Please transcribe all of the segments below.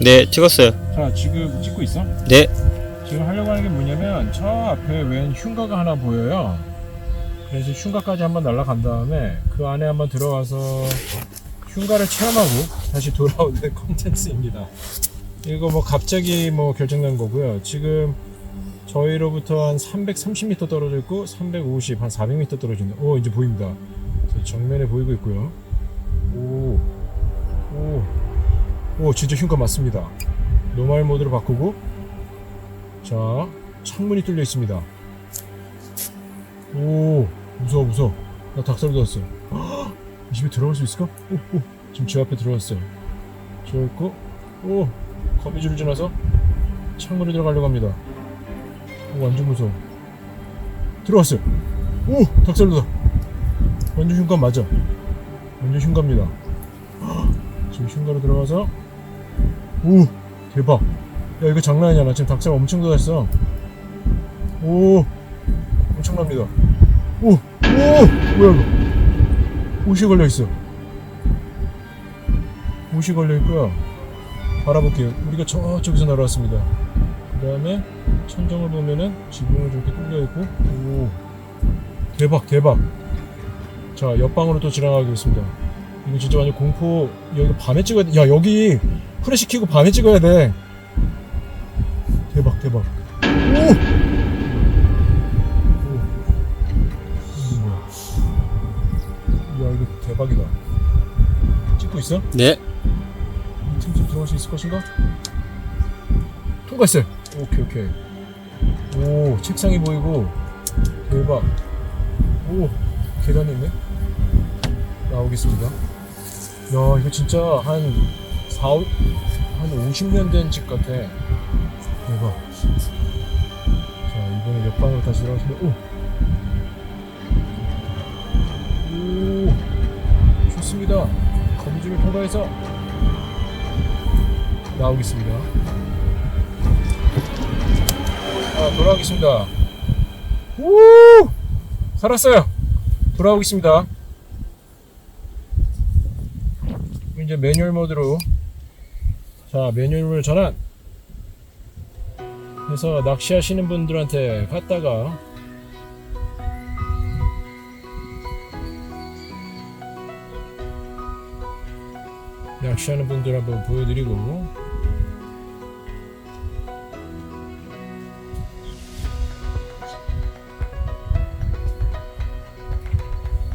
네, 찍었어요. 자 지금 찍고 있어? 네. 지금 하려고 하는 게 뭐냐면 저 앞에 웬 흉가가 하나 보여요. 그래서 흉가까지 한번 날아간 다음에 그 안에 한번 들어가서 흉가를 체험하고 다시 돌아오는 컨텐츠입니다. 이거 뭐 갑자기 뭐 결정난 거고요. 지금 저희로부터 한 330m 떨어져 있고 350, 한 400m 떨어져 있는. 오 이제 보입니다. 저 정면에 보이고 있고요. 오, 오, 오 진짜 흉가 맞습니다. 노멀 모드로 바꾸고 자, 창문이 뚫려 있습니다. 오, 무서워, 무서워. 나 닭살 돋았어. 헉, 이 집에 들어갈 수 있을까? 오, 오, 지금 제 앞에 들어왔어요. 저 있고, 오, 거미줄 지나서 창문에 들어가려고 합니다. 오, 완전 무서워. 들어왔어요. 오, 닭살 돋아. 완전 흉가 맞아. 완전 흉가입니다. 헉, 지금 흉가로 들어가서, 오, 대박. 야 이거 장난 나 지금 닭살 엄청 돋았어. 오 엄청납니다. 오 오 뭐야 이거? 옷이 걸려있어. 옷이 걸려있고요. 바라볼게요. 우리가 저쪽에서 날아왔습니다. 그 다음에 천정을 보면은 지붕을 저렇게 뚫려있고. 오 대박 대박. 자 옆방으로 또 지나가겠습니다 이거 진짜 완전 공포. 여기 밤에 찍어야 돼 야 여기 프레시 키고 밤에 찍어야 돼. 대박 대박. 오! 오! 야? 이거 대박이다. 찍고 있어? 네. 틈틈 들어갈 수 있을 것인가? 통과했어요 오케이 오케이. 오 책상이 보이고. 대박. 오 계단이 있네 나오겠습니다 야 이거 진짜 한 4, 한 50년 된 집 같아 대박. 자, 이번에 옆방으로 다시 들어가시면, 오! 오! 좋습니다. 거미줄을 통과해서 나오겠습니다. 아, 돌아오겠습니다. 오! 살았어요! 돌아오겠습니다. 이제 매뉴얼 모드로. 자, 매뉴얼 전환. 그래서 낚시하시는 분들한테 갔다가 낚시하는 분들 한번 보여드리고.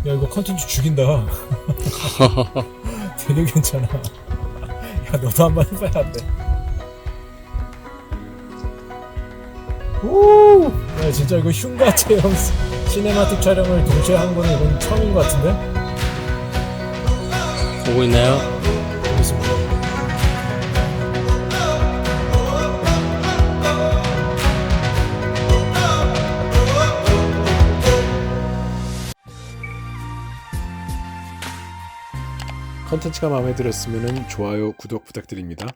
야 이거 컨텐츠 죽인다 되게 괜찮아 야 너도 한번 해봐야 안 돼. 오! 야, 진짜 이거 흉가 체험 시네마틱 촬영을 동시에 한 거는 이건 처음인 것 같은데? 보고 있나요? 컨텐츠가 마음에 들었으면 좋아요, 구독 부탁드립니다.